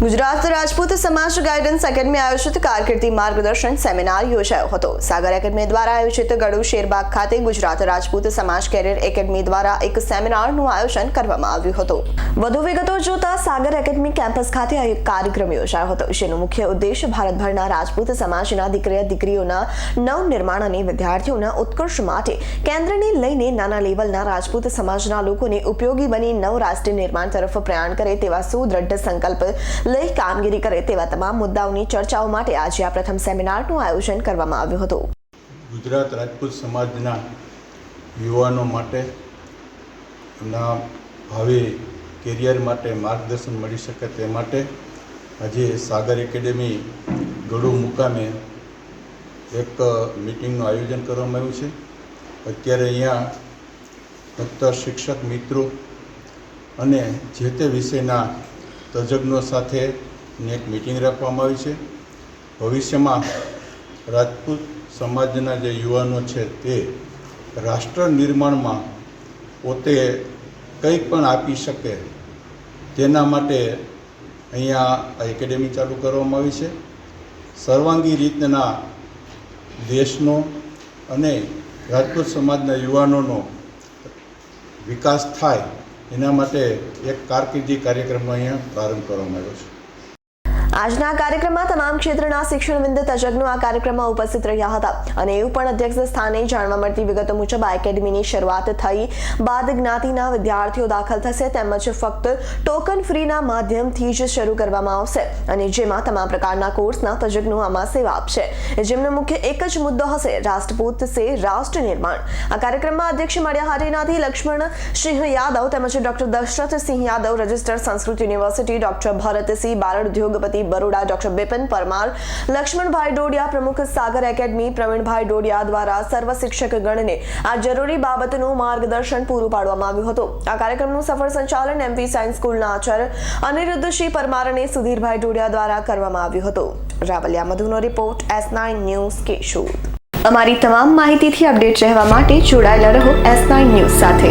ગુજરાત રાજપૂત સમાજ guidance academy આયોજિત કારકિર્દી માર્ગદર્શન સેમિનાર યોજાયો હતો. સાગર એકેડમી દ્વારા આયોજિત ગડુ શેરબાગ ખાતે ગુજરાત રાજપૂત સમાજ કેરિયર એકેડમી દ્વારા એક સેમિનારનું આયોજન કરવામાં આવ્યું હતું. વધુ વિગતો જોતા સાગર એકેડમી કેમ્પસ ખાતે આ કાર્યક્રમ યોજાયો હતો, જેનો મુખ્ય ઉદ્દેશ ભારતભરના રાજપૂત સમાજના દીકરી દીકરીઓના નવનિર્માણ અને વિદ્યાર્થીઓના ઉત્કર્ષ માટે કેન્દ્રને લઈને નાના લેવલના રાજપૂત સમાજના લોકોને ઉપયોગી બની નવ રાષ્ટ્રીય નિર્માણ તરફ પ્રયાણ કરે તેવા સુદ્રઢ સંકલ્પ લઈ કામગીરી કરે તેવા તમામ મુદ્દાઓની ચર્ચાઓ માટે આજે આ પ્રથમ સેમિનારનું આયોજન કરવામાં આવ્યું હતું. ગુજરાત રાજપૂત સમાજના યુવાનો માટે એમના ભાવિ કેરિયર માટે માર્ગદર્શન મળી શકે તે માટે આજે સાગર એકેડેમી ગળુ મુકામે એક મિટિંગનું આયોજન કરવામાં આવ્યું છે. અત્યારે અહીંયા ફક્ત શિક્ષક મિત્રો અને જે તે વિષયના તજજ્ઞો સાથે એક મિટિંગ રાખવામાં આવી છે. ભવિષ્યમાં રાજપૂત સમાજના જે યુવાનો છે તે રાષ્ટ્ર નિર્માણમાં પોતે કંઈ પણ આપી શકે તેના માટે અહીંયા એકેડેમી ચાલુ કરવામાં આવી છે. સર્વાંગી રીતના દેશનો અને રાજપૂત સમાજના યુવાનોનો વિકાસ થાય એના માટે એક કારકિર્દી કાર્યક્રમનો અહીંયા પ્રારંભ કરવામાં આવ્યો છે. આજના કાર્યક્રમમાં તમામ ક્ષેત્રના શિક્ષણવિંદ તજજ્ઞો આ કાર્યક્રમમાં ઉપસ્થિત રહ્યા હતા. અને એવું પણ અધ્યક્ષ સ્થાને જાણવા મળતી વિગતો મુજબ આ એકેડમીની શરૂઆત થઈ. બાદ જ્ઞાતિના વિદ્યાર્થીઓ દાખલ થશે તેમજ ફક્ત ટોકન ફ્રીના માધ્યમથી જ શરૂ કરવામાં આવશે. અને જેમાં તમામ પ્રકારના કોર્સના તજજ્ઞો આમાં સેવા આપશે. જેમનો મુખ્ય એક જ મુદ્દો હશે, રાષ્ટ્રપૂત સે રાષ્ટ્ર નિર્માણ. આ કાર્યક્રમમાં અધ્યક્ષ મળ્યા હારીનાથી લક્ષ્મણ સિંહ યાદવ તેમજ doctor Dashrath Singh Yadav, registrar Sanskrit university doctor Bharatsinh બાળ ઉદ્યોગપતિ બરોડા ડોક્ટર બિપિન પરમાર, લક્ષ્મણભાઈ ડોડિયા પ્રમુખ સાગર એકેડમી, પ્રવીણભાઈ ડોડિયા દ્વારા સર્વ શિક્ષક ગણને આ જરૂરી બાબતનું માર્ગદર્શન પૂરું પાડવામાં આવ્યું હતું. આ કાર્યક્રમનું સફળ સંચાલન એમપી સાયન્સ સ્કૂલના આચાર્ય અનિરુદ્ધસિંહ પરમાર અને સુધીરભાઈ ડોડિયા દ્વારા કરવામાં આવ્યું હતું. Ravaliya મધુનો report S nine news Keshod. અમારી તમામ માહિતીથી અપડેટ રહેવા માટે જોડાયેલા રહો એસ નાઇન ન્યૂઝ સાથે.